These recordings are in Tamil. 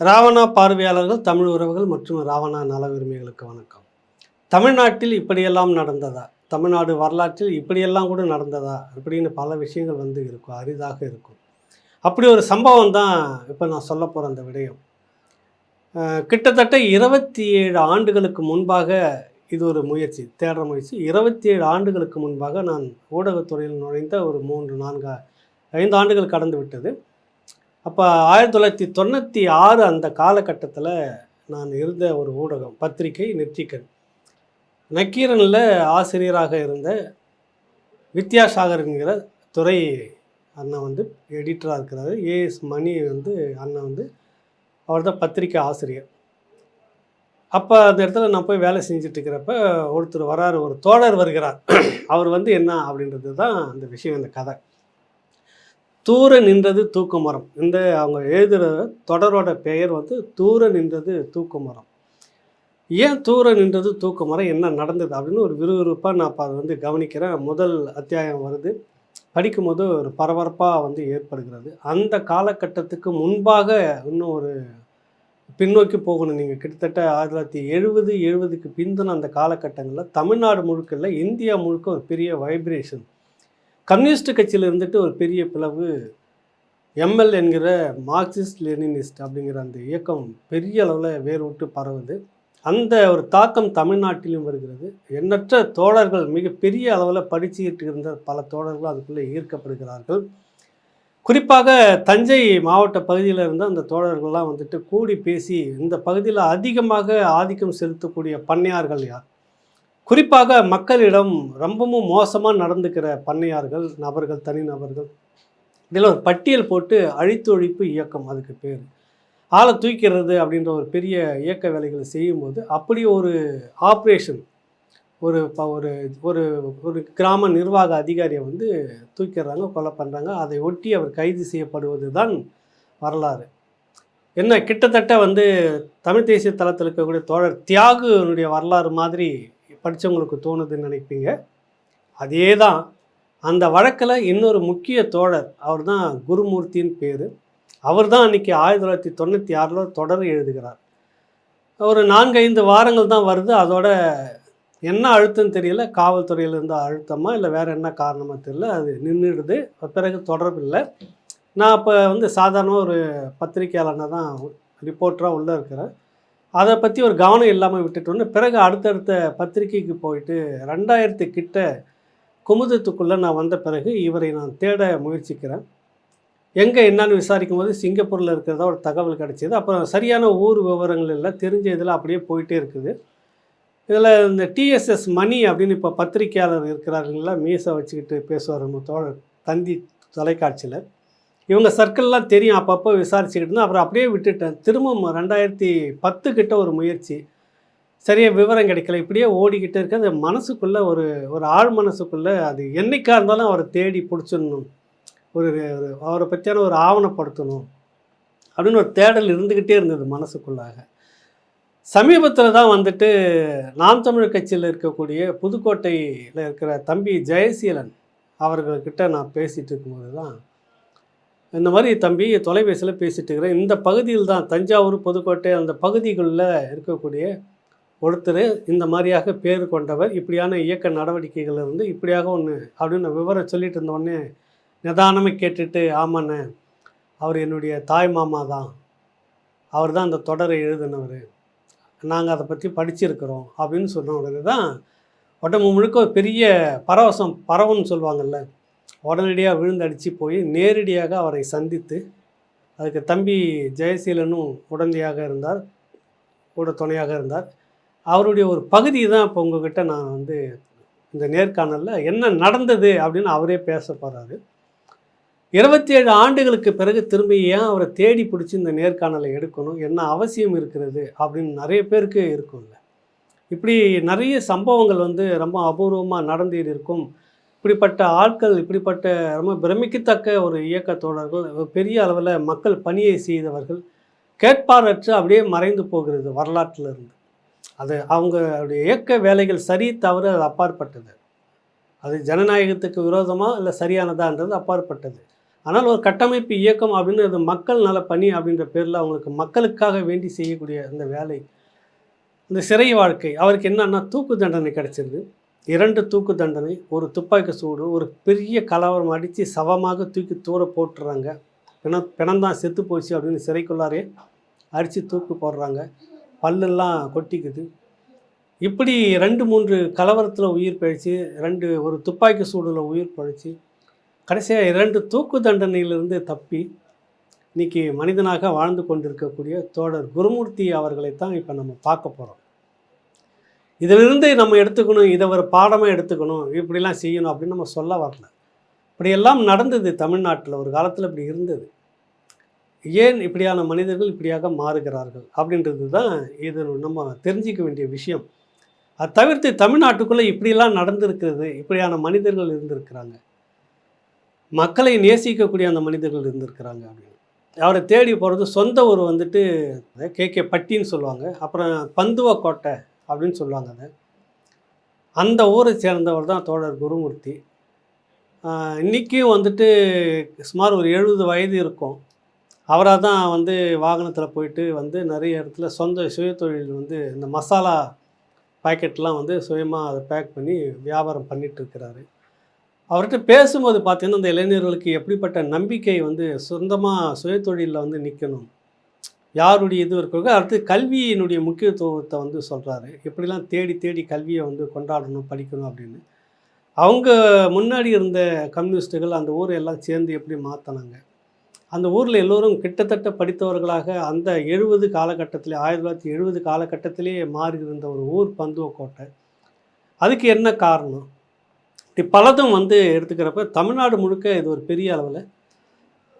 ராவணா பார்வையாளர்கள் தமிழ் உறவுகள் மற்றும் ராவணா நல உரிமைகளுக்கு வணக்கம். தமிழ்நாட்டில் இப்படியெல்லாம் நடந்ததா? தமிழ்நாடு வரலாற்றில் இப்படியெல்லாம் கூட நடந்ததா? அப்படின்னு பல விஷயங்கள் வந்து இருக்கும் அரிதாக இருக்கும். அப்படி ஒரு சம்பவம் தான் இப்போ நான் சொல்ல போகிற அந்த விடயம். கிட்டத்தட்ட இருபத்தி ஏழு ஆண்டுகளுக்கு முன்பாக இது ஒரு முயற்சி தேடுற முயற்சி. இருபத்தி ஏழு ஆண்டுகளுக்கு முன்பாக நான் ஊடகத்துறையில் நுழைந்த ஒரு மூன்று நான்கு ஐந்து ஆண்டுகள் கடந்து விட்டது. அப்போ ஆயிரத்தி தொள்ளாயிரத்தி தொண்ணூற்றி ஆறு அந்த காலகட்டத்தில் நான் இருந்த ஒரு ஊடகம் பத்திரிகை நெற்றிக்கன் நக்கீரனில் ஆசிரியராக இருந்த வித்யாசாகருங்கிற துறை அண்ணன் வந்து எடிட்டராக இருக்கிறாரு. ஏஎஸ் மணி வந்து அண்ணன் வந்து அவர் தான் பத்திரிக்கை ஆசிரியர். அப்போ அந்த இடத்துல நான் போய் வேலை செஞ்சிட்ருக்கிறப்ப ஒருத்தர் வராரு ஒரு தோழர் வருகிறார். அவர் வந்து என்ன அப்படின்றது தான் அந்த விஷயம் இந்த கதை. தூர நின்றது தூக்குமரம். இந்த அவங்க எழுதுகிற தொடரோட பெயர் வந்து தூர நின்றது தூக்குமரம். ஏன் தூர நின்றது தூக்குமரம்? என்ன நடந்தது? அப்படின்னு ஒரு விறுவிறுப்பாக நான் இப்போ அதை வந்து கவனிக்கிறேன். முதல் அத்தியாயம் வருது. படிக்கும்போது ஒரு பரபரப்பாக வந்து ஏற்படுகிறது. அந்த காலகட்டத்துக்கு முன்பாக இன்னும் ஒரு பின்னோக்கி போகணும். நீங்கள் கிட்டத்தட்ட ஆயிரத்தி தொள்ளாயிரத்தி எழுபது எழுபதுக்கு பிந்தின அந்த காலகட்டங்களில் தமிழ்நாடு முழுக்க இல்லை இந்தியா முழுக்க ஒரு பெரிய வைப்ரேஷன் கம்யூனிஸ்ட் கட்சியில் இருந்துட்டு ஒரு பெரிய பிளவு எம்எல் என்கிற மார்க்சிஸ்ட் லெனினிஸ்ட் அப்படிங்கிற அந்த இயக்கம் பெரிய அளவில் வேர் விட்டு பரவுது. அந்த ஒரு தாக்கம் தமிழ்நாட்டிலும் வருகிறது. எண்ணற்ற தோழர்கள் மிகப்பெரிய அளவில் படிச்சுக்கிட்டு இருந்த பல தோழர்கள் அதுக்குள்ளே ஈர்க்கப்படுகிறார்கள். குறிப்பாக தஞ்சை மாவட்ட பகுதியில் இருந்த அந்த தோழர்கள்லாம் வந்துட்டு கூடி பேசி இந்த பகுதியில் அதிகமாக ஆதிக்கம் செலுத்தக்கூடிய பண்ணையார்கள் யார்? குறிப்பாக மக்களிடம் ரொம்பவும் மோசமாக நடந்துக்கிற பண்ணையார்கள் நபர்கள் தனிநபர்கள் இதில் ஒரு பட்டியல் போட்டு அழித்து ஒழிப்பு இயக்கம் அதுக்கு பேர். ஆளை தூக்கிறது அப்படின்ற ஒரு பெரிய இயக்க வேலைகளை செய்யும்போது அப்படி ஒரு ஆப்ரேஷன் ஒரு ப- ஒரு ஒரு ஒரு கிராம நிர்வாக அதிகாரியை வந்து தூக்கிடுறாங்க கொலை பண்ணுறாங்க அதை ஒட்டி அவர் கைது செய்யப்படுவது தான் வரலாறு. என்ன கிட்டத்தட்ட வந்து தமிழ் தேசிய தளத்தில் இருக்கக்கூடிய தோழர் தியாகுனுடைய வரலாறு மாதிரி படித்தவங்களுக்கு தோணுதுன்னு நினைப்பீங்க. அதே தான் அந்த வழக்கில் இன்னொரு முக்கிய தோழர் அவர் தான் குருமூர்த்தின்னு பேர். அவர் தான் அன்றைக்கி ஆயிரத்தி தொள்ளாயிரத்தி தொண்ணூற்றி ஆறில் தொடர் எழுதுகிறார். ஒரு நான்கு ஐந்து வாரங்கள் தான் வருது. அதோட என்ன அழுத்தம் தெரியல. காவல்துறையில் இருந்த அழுத்தமா இல்லை வேறு என்ன காரணமாக தெரியல. அது நின்றுடுது. பிறகு தொடர்பு இல்லை. நான் இப்போ வந்து சாதாரண ஒரு பத்திரிக்கையாளனாக தான் ரிப்போர்ட்டராக உள்ளே இருக்கிறேன். அதை பற்றி ஒரு கவனம் இல்லாமல் விட்டுட்டோன்னு பிறகு அடுத்தடுத்த பத்திரிக்கைக்கு போயிட்டு ரெண்டாயிரத்து கிட்ட குமுதத்துக்குள்ளே நான் வந்த பிறகு இவரை நான் தேட முயற்சிக்கிறேன். எங்கே என்னன்னு விசாரிக்கும் போது சிங்கப்பூரில் இருக்கிறதா ஒரு தகவல் கிடச்சிது. அப்புறம் சரியான ஊர் விவரங்கள் இல்லை தெரிஞ்ச இதில் அப்படியே போயிட்டே இருக்குது. இதில் இந்த டிஎஸ்எஸ் மணி அப்படின்னு இப்போ பத்திரிக்கையாளர் இருக்கிறாருங்களா மீசை வச்சுக்கிட்டு பேசுவார் நம்ம தோழர் தந்தி தொலைக்காட்சியில். இவங்க சர்க்கிள்லாம் தெரியும் அப்பப்போ விசாரிச்சுக்கிட்டு இருந்தேன் அப்புறம் அப்படியே விட்டுட்டேன். திரும்ப ரெண்டாயிரத்தி பத்து கிட்ட ஒரு முயற்சி. சரியாக விவரம் கிடைக்கல. இப்படியே ஓடிக்கிட்டே இருக்க. அந்த மனசுக்குள்ளே ஒரு ஒரு ஆழ் மனசுக்குள்ளே அது என்னைக்காக இருந்தாலும் அவரை தேடி பிடிச்சிடணும். ஒரு அவரை பற்றியான ஒரு ஆவணப்படுத்தணும். அப்படின்னு ஒரு தேடல் இருந்துக்கிட்டே இருந்தது மனசுக்குள்ளாக. சமீபத்தில் தான் வந்துட்டு நாம் தமிழ் கட்சியில் இருக்கக்கூடிய புதுக்கோட்டையில் இருக்கிற தம்பி ஜெயசீலன் அவர்கள்கிட்ட நான் பேசிகிட்டு இருக்கும்போது தான் இந்த மாதிரி தம்பி தொலைபேசியில் பேசிட்டு இருக்கிறேன். இந்த பகுதியில் தான் தஞ்சாவூர் புதுக்கோட்டை அந்த பகுதிகளில் இருக்கக்கூடிய ஒருத்தர் இந்த மாதிரியாக பேர் கொண்டவர். இப்படியான இயக்க நடவடிக்கைகள் இருந்து இப்படியாக ஒன்று அப்படின்னு விவரம் சொல்லிட்டு இருந்தோடனே நிதானமாக கேட்டுட்டு ஆமாண்ணே அவர் என்னுடைய தாய் மாமா தான். அவர் தான் அந்த தொடரை எழுதினவர். நாங்கள் அதை பற்றி படிச்சிருக்கிறோம். அப்படின்னு சொன்ன உடனே தான் உடம்பு முழுக்க பெரிய பரவசம் பரவன்னு சொல்லுவாங்கல்ல உடனடியாக விழுந்தடிச்சு போய் நேரடியாக அவரை சந்தித்து அதுக்கு தம்பி ஜெயசீலனும் உடந்தையாக இருந்தார் கூட துணையாக இருந்தார். அவருடைய ஒரு பகுதி தான் இப்போ உங்ககிட்ட நான் வந்து இந்த நேர்காணலில் என்ன நடந்தது அப்படின்னு அவரே பேச போகிறாரு இருபத்தி ஏழு ஆண்டுகளுக்கு பிறகு திரும்பி ஏன் அவரை தேடி பிடிச்சி இந்த நேர்காணலை எடுக்கணும் என்ன அவசியம் இருக்கிறது அப்படின்னு நிறைய பேருக்கு இருக்கும்ல. இப்படி நிறைய சம்பவங்கள் வந்து ரொம்ப அபூர்வமாக நடந்து இருக்கும். இப்படிப்பட்ட ஆட்கள் இப்படிப்பட்ட ரொம்ப பிரமிக்கத்தக்க ஒரு இயக்கத்தோழர்கள் ஒரு பெரிய அளவில் மக்கள் பணியை செய்தவர்கள் கேட்பாரற்று அப்படியே மறைந்து போகிறது வரலாற்றில் இருந்து அது அவருடைய இயக்க வேலைகள் சரி தவறு அது அப்பாற்பட்டது. அது ஜனநாயகத்துக்கு விரோதமாக இல்லை சரியானதான்றது அப்பாற்பட்டது. ஆனால் ஒரு கட்டமைப்பு இயக்கம் அப்படின்னு மக்கள் நல பணி அப்படின்ற பேரில் அவங்களுக்கு மக்களுக்காக வேண்டி செய்யக்கூடிய அந்த வேலை இந்த சிறை வாழ்க்கை அவருக்கு என்னன்னா தூக்கு தண்டனை கிடச்சிருது. இரண்டு தூக்கு தண்டனை ஒரு துப்பாக்கி சூடு ஒரு பெரிய கலவரம் அடித்து சவமாக தூக்கி தூர போட்டுறாங்க. பிண பிணந்தான் செத்து போச்சு அப்படின்னு சிறைக்குள்ளாரே அடித்து தூக்கு போடுறாங்க. பல்லெல்லாம் கொட்டிக்குது. இப்படி ரெண்டு மூன்று கலவரத்தில் உயிர் பழிச்சு ரெண்டு ஒரு துப்பாக்கி சூடில் உயிர் பழிச்சு கடைசியாக இரண்டு தூக்கு தண்டனையிலிருந்து தப்பி இன்னைக்கு மனிதனாக வாழ்ந்து கொண்டிருக்கக்கூடிய தோழர் குருமூர்த்தி அவர்களை தான் இப்போ நம்ம பார்க்க போகிறோம் இதிலிருந்து நம்ம எடுத்துக்கணும் இதை ஒரு பாடமாக எடுத்துக்கணும் இப்படிலாம் செய்யணும் அப்படின்னு நம்ம சொல்ல வரல. இப்படியெல்லாம் நடந்தது தமிழ்நாட்டில் ஒரு காலத்தில் இப்படி இருந்தது. ஏன் இப்படியான மனிதர்கள் இப்படியாக மாறுகிறார்கள் அப்படின்றது தான் இது நம்ம தெரிஞ்சிக்க வேண்டிய விஷயம். அது தவிர்த்து தமிழ்நாட்டுக்குள்ளே இப்படியெல்லாம் நடந்திருக்கிறது இப்படியான மனிதர்கள் இருந்திருக்கிறாங்க. மக்களை நேசிக்கக்கூடிய அந்த மனிதர்கள் இருந்திருக்கிறாங்க அப்படின்னு. அவரை தேடி போகிறது சொந்த ஊர் வந்துட்டு கே கே பட்டின்னு சொல்லுவாங்க. அப்புறம் பந்துவக்கோட்டை அப்படின்னு சொல்லுவாங்க அதை. அந்த ஊரை சேர்ந்தவர் தான் தோழர் குருமூர்த்தி. இன்றைக்கும் வந்துட்டு சுமார் ஒரு எழுபது வயது இருக்கும். அவராக தான் வந்து வாகனத்தில் போயிட்டு வந்து நிறைய இடத்துல சொந்த சுயதொழில் வந்து இந்த மசாலா பாக்கெட்லாம் வந்து சுயமாக அதை பேக் பண்ணி வியாபாரம் பண்ணிகிட்ருக்கிறாரு அவர்கிட்ட பேசும்போது பார்த்தீங்கன்னா இந்த இளைஞர்களுக்கு எப்படிப்பட்ட நம்பிக்கை வந்து சொந்தமாக சுயதொழிலில் வந்து நிற்கணும் யாருடைய இது இருக்கோ அடுத்து கல்வியினுடைய முக்கியத்துவத்தை வந்து சொல்கிறாரு எப்படிலாம் தேடி தேடி கல்வியை வந்து கொண்டாடணும் படிக்கணும் அப்படின்னு. அவங்க முன்னாடி இருந்த கம்யூனிஸ்ட்டுகள் அந்த ஊரை எல்லாம் சேர்ந்து எப்படி மாற்றினாங்க அந்த ஊரில் எல்லோரும் கிட்டத்தட்ட படித்தவர்களாக அந்த எழுபது காலகட்டத்திலே ஆயிரத்தி தொள்ளாயிரத்தி எழுபது காலகட்டத்திலே மாறி இருந்த ஒரு ஊர் பந்துவக்கோட்டை. அதுக்கு என்ன காரணம்? இப்படி பலதும் வந்து எடுத்துக்கிறப்ப தமிழ்நாடு முழுக்க இது ஒரு பெரிய அளவில்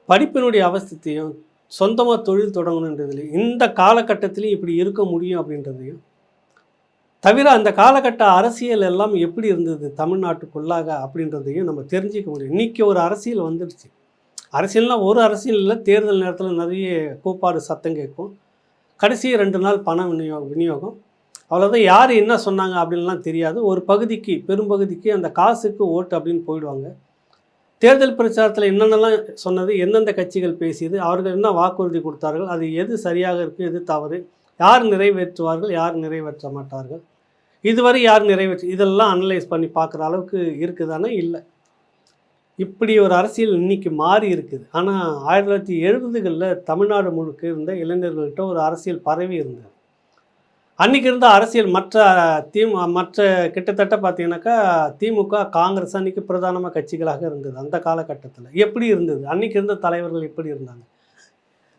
படிப்பினுடைய அவஸ்தத்தையும் சொந்தமாக தொழில் தொடங்கணுன்றதுல இந்த காலகட்டத்திலையும் இப்படி இருக்க முடியும் அப்படின்றதையும் தவிர அந்த காலகட்ட அரசியல் எல்லாம் எப்படி இருந்தது தமிழ்நாட்டுக்குள்ளாக அப்படின்றதையும் நம்ம தெரிஞ்சிக்க முடியும். இன்றைக்கி ஒரு அரசியல் வந்துடுச்சு. அரசியல்னால் ஒரு அரசியல் இல்லை தேர்தல் நேரத்தில் நிறைய கூப்பாடு சத்தம் கேட்கும். கடைசி ரெண்டு நாள் பண விநியோகம் விநியோகம். அவ்வளோதான் யார் என்ன சொன்னாங்க அப்படின்லாம் தெரியாது. ஒரு பகுதிக்கு பெரும்பகுதிக்கு அந்த காசுக்கு ஓட்டு அப்படின்னு போயிடுவாங்க. தேர்தல் பிரச்சாரத்தில் என்னென்னலாம் சொன்னது எந்தெந்த கட்சிகள் பேசியது அவர்கள் என்ன வாக்குறுதி கொடுத்தார்கள் அது எது சரியாக இருக்குது எது தவறு யார் நிறைவேற்றுவார்கள் யார் நிறைவேற்ற மாட்டார்கள் இதுவரை யார் நிறைவேற்று இதெல்லாம் அனலைஸ் பண்ணி பார்க்குற அளவுக்கு இருக்குதானே? இல்லை. இப்படி ஒரு அரசியல் இன்னைக்கு மாறி இருக்குது. ஆனால் ஆயிரத்தி தொள்ளாயிரத்தி எழுபதுகளில் தமிழ்நாடு முழுக்க இருந்த இளைஞர்கள்கிட்ட ஒரு அரசியல் பரவி இருந்தது. அன்றைக்கி இருந்த அரசியல் மற்ற திமு மற்ற கிட்டத்தட்ட பார்த்தீங்கன்னாக்கா திமுக காங்கிரஸ் அன்றைக்கி பிரதானமாக கட்சிகளாக இருந்தது அந்த காலகட்டத்தில். எப்படி இருந்தது? அன்றைக்கி இருந்த தலைவர்கள் எப்படி இருந்தாங்க?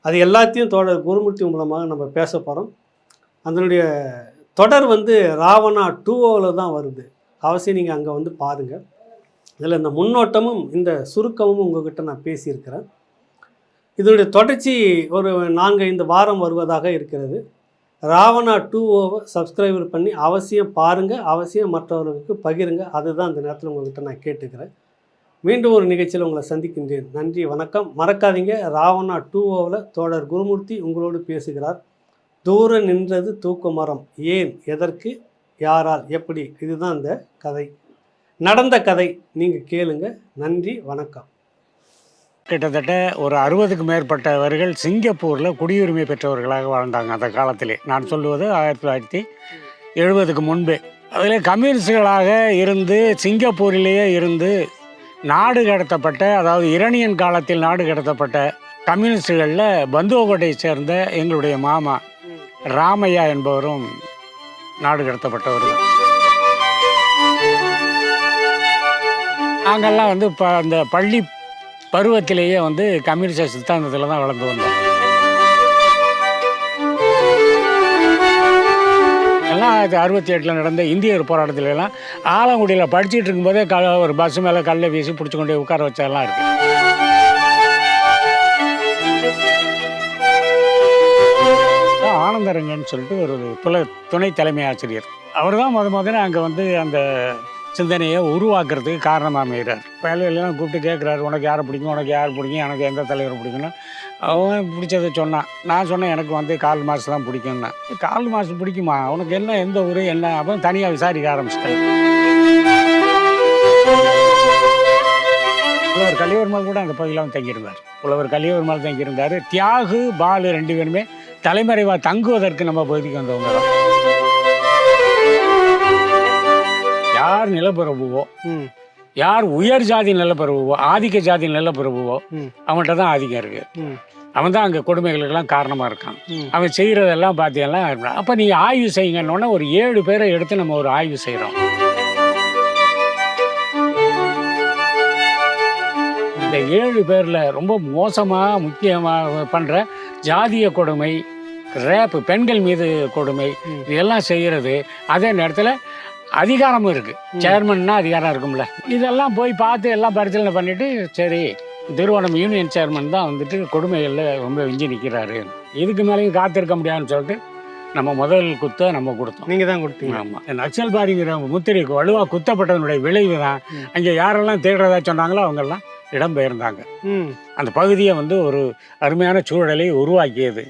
அது எல்லாத்தையும் தொடர் குருமூர்த்தி மூலமாக நம்ம பேச போகிறோம் அதனுடைய தொடர் வந்து ராவணா டூவோவில் தான் வருது. அவசியம் நீங்கள் அங்கே வந்து பாருங்கள் இதில் இந்த முன்னோட்டமும் இந்த சுருக்கமும் உங்கள்கிட்ட நான் பேசியிருக்கிறேன். இதனுடைய தொடர்ச்சி ஒரு நான்கு ஐந்து வாரம் வருவதாக இருக்கிறது. ராவணா டூ ஓவை சப்ஸ்கிரைபர் பண்ணி அவசியம் பாருங்கள் அவசியம் மற்றவர்களுக்கு பகிருங்க. அதுதான் இந்த நேரத்தில் உங்கள்கிட்ட நான் கேட்டுக்கிறேன். மீண்டும் ஒரு நிகழ்ச்சியில் உங்களை சந்திக்கின்றேன். நன்றி வணக்கம். மறக்காதீங்க. ராவணா டூ ஓவில் தோழர் குருமூர்த்தி உங்களோடு பேசுகிறார். தூர நின்றது தூக்க மரம். ஏன்? எதற்கு? யாரால்? எப்படி? இதுதான் இந்த கதை. நடந்த கதை. நீங்கள் கேளுங்க. நன்றி வணக்கம். கிட்டத்தட்ட ஒரு அறுபதுக்கு மேற்பட்டவர்கள் சிங்கப்பூரில் குடியுரிமை பெற்றவர்களாக வாழ்ந்தாங்க அந்த காலத்திலே. நான் சொல்லுவது ஆயிரத்தி தொள்ளாயிரத்தி எழுபதுக்கு முன்பே. அதில் கம்யூனிஸ்டுகளாக இருந்து சிங்கப்பூரிலேயே இருந்து நாடு கடத்தப்பட்ட அதாவது இரணியன் காலத்தில் நாடு கடத்தப்பட்ட கம்யூனிஸ்டுகளில் பந்துவகோட்டையை சேர்ந்த எங்களுடைய மாமா ராமையா என்பவரும் நாடு கடத்தப்பட்டவர் நாங்கள்லாம் வந்து இப்போ அந்த பள்ளி பருவத்திலேயே வந்து கம்யூனிஸ்ட் சித்தாந்தத்தில் தான் வளர்ந்து வந்தோம். எல்லாம் ஆயிரத்தி அறுபத்தி எட்டில் நடந்த இந்தியர் போராட்டத்துல ஆலங்குடியில் படிச்சுட்டு இருக்கும்போதே க ஒரு பஸ் மேலே கல்லை வீசி பிடிச்சி கொண்டு உட்கார வச்சதெல்லாம் இருக்கு. ஆனந்தரங்கன்னு சொல்லிட்டு ஒரு புல துணை தலைமை ஆசிரியர். அவர் தான் முத முதல்ல அங்கே வந்து அந்த சிந்தனையை உருவாக்குறதுக்கு காரணமாக அமைகிறார் வேலையிலாம் கூப்பிட்டு கேட்குறாரு உனக்கு யாரை பிடிக்கும்? உனக்கு யார் பிடிக்கும்? எனக்கு எந்த தலைவர் பிடிக்கும்னு? அவன் பிடிச்சதை சொன்னான். நான் சொன்னேன் எனக்கு வந்து கால் மாசு தான் பிடிக்கும்னா. கால் மாசு பிடிக்குமா? உனக்கு என்ன எந்த ஊர் என்ன? அப்போ தனியாக விசாரிக்க ஆரம்பிச்சிட்டேன். புலவர் கலியவர்மால் கூட அந்த பகுதியில் அவன் தங்கியிருந்தார். புலவர் கலியவர்மால் தங்கியிருந்தார். தியாகு பாலு ரெண்டு பேருமே தலைமறைவாக தங்குவதற்கு நம்ம பகுதிக்கு வந்தவங்க தான். நிலப்பிரபுவோ யார் உயர் ஜாதி நிலப்பிரபுவோ ஆதிக்க ஜாதி நிலப்பிரபுவோ அவன்கிட்ட தான் ஆதிக்கம் இருக்கு. அவன் தான் அங்கே கொடுமைகளுக்கெல்லாம் காரணமாக இருக்கான். அவன் செய்கிறதெல்லாம் பார்த்தீங்கன்னா அப்போ நீங்கள் ஆய்வு செய்யுங்கன்னொன்னே ஒரு ஏழு பேரை எடுத்து நம்ம ஒரு ஆய்வு செய்கிறோம் இந்த ஏழு பேரில் ரொம்ப மோசமாக முக்கியமாக பண்ணுற ஜாதிய கொடுமை ரேப்பு பெண்கள் மீது கொடுமை. இதெல்லாம் செய்கிறது அதே நேரத்தில் அதிகாரமும் இருக்குது. சேர்மன்னா அதிகாரம் இருக்கும்ல. இதெல்லாம் போய் பார்த்து எல்லாம் பரிசீலனை பண்ணிவிட்டு சரி திருவோணம் யூனியன் சேர்மன் தான் வந்துட்டு கொடுமைகளில் ரொம்ப விஞ்சி நிற்கிறாரு இதுக்கு மேலேயும் காத்திருக்க முடியாதுன்னு சொல்லிட்டு நம்ம முதல் குத்தை நம்ம கொடுத்தோம். நீங்கள் தான் கொடுத்தீங்க. ஆமாம் நக்சல்பாதிங்கிற முத்திரை வலுவாக குத்தப்பட்டதனுடைய விளைவு தான். அங்கே யாரெல்லாம் தேடுறதா சொன்னாங்களோ அவங்கெல்லாம் இடம்பெயர்ந்தாங்க. அந்த பகுதியை வந்து ஒரு அருமையான சூழலை உருவாக்கியது.